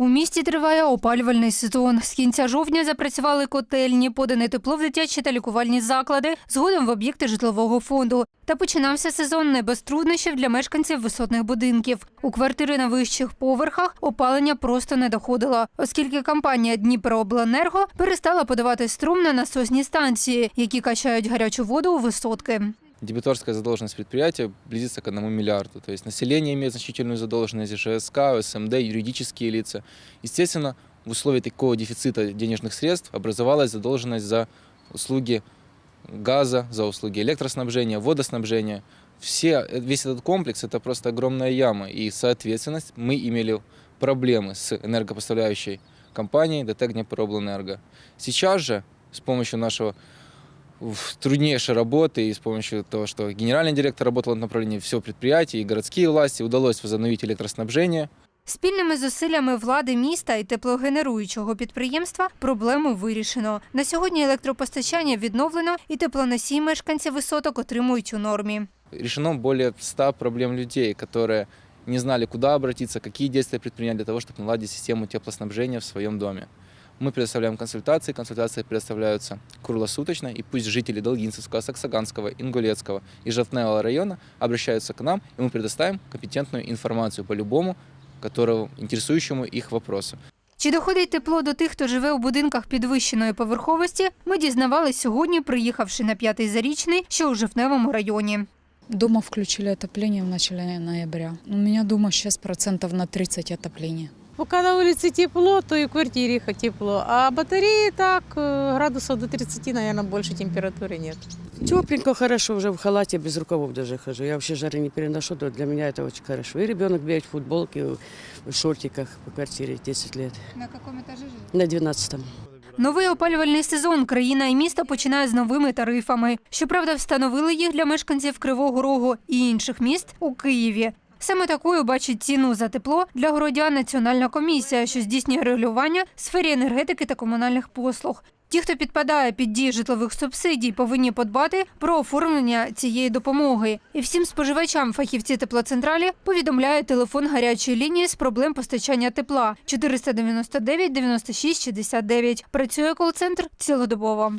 У місті триває опалювальний сезон. З кінця жовтня запрацювали котельні, подане тепло в дитячі та лікувальні заклади, згодом в об'єкти житлового фонду. Та починався сезон не без труднощів для мешканців висотних будинків. У квартири на вищих поверхах опалення просто не доходило, оскільки компанія Дніпрообленерго перестала подавати струм на насосні станції, які качають гарячу воду у висотки. Дебиторская задолженность предприятия близится к 1 миллиарду. То есть население имеет значительную задолженность, ЖСК, СМД, юридические лица. Естественно, в условиях такого дефицита денежных средств образовалась задолженность за услуги газа, за услуги электроснабжения, водоснабжения. Все, весь этот комплекс – это просто огромная яма. И, соответственно, мы имели проблемы с энергопоставляющей компанией ДТЭК Днепроблэнерго. Сейчас же с помощью нашего в труднейшей работы и с помощью того, что генеральный директор работал на направлении всего предприятия и городские власти, удалось возобновить электроснабжение. Спільними зусиллями влади міста і теплогенеруючого підприємства проблему вирішено. На сьогодні електропостачання відновлено і теплоносії мешканці висоток отримують у нормі. Решено более 100 проблем людей, которые не знали, куда обратиться, какие действия предпринять для того, чтобы наладить систему теплоснабжения в своем доме. Мы предоставляем консультации, консультации предоставляются круглосуточно, и пусть жители Долгинцевского, Саксаганского, Ингулецкого и Жовтневого района обращаются к нам, и мы предоставим компетентную информацию по любому, которого, интересующему их вопросу. Чи доходить тепло до тих, хто живе у будинках підвищеної поверховості, ми дізнавались сьогодні, приїхавши на п'ятий зарічний, що у Жовтневому районі. Дома включили отопление в начале ноября. У меня дома сейчас процентов на 30 отопления. Пока на улице тепло, то и в квартире хоть тепло. А батареи так, э, градусов до 30, наверное, больше температуры нет. Тепленько, хорошо, уже в халате, без рукавов даже хожу. Я вообще жары не переношу, то для меня это очень хорошо. И ребенок бегает в футболке, в шортиках по квартире 10 лет. На якому етажі живе? На 12-м. Новий опалювальний сезон країна і місто починає з новими тарифами. Щоправда, встановили їх для мешканців Кривого Рогу і інших міст у Києві. Саме такою бачить ціну за тепло для городян Національна комісія, що здійснює регулювання в сфері енергетики та комунальних послуг. Ті, хто підпадає під дії житлових субсидій, повинні подбати про оформлення цієї допомоги. І всім споживачам фахівці теплоцентралі повідомляють телефон гарячої лінії з проблем постачання тепла 499 96 69. Працює кол-центр цілодобово.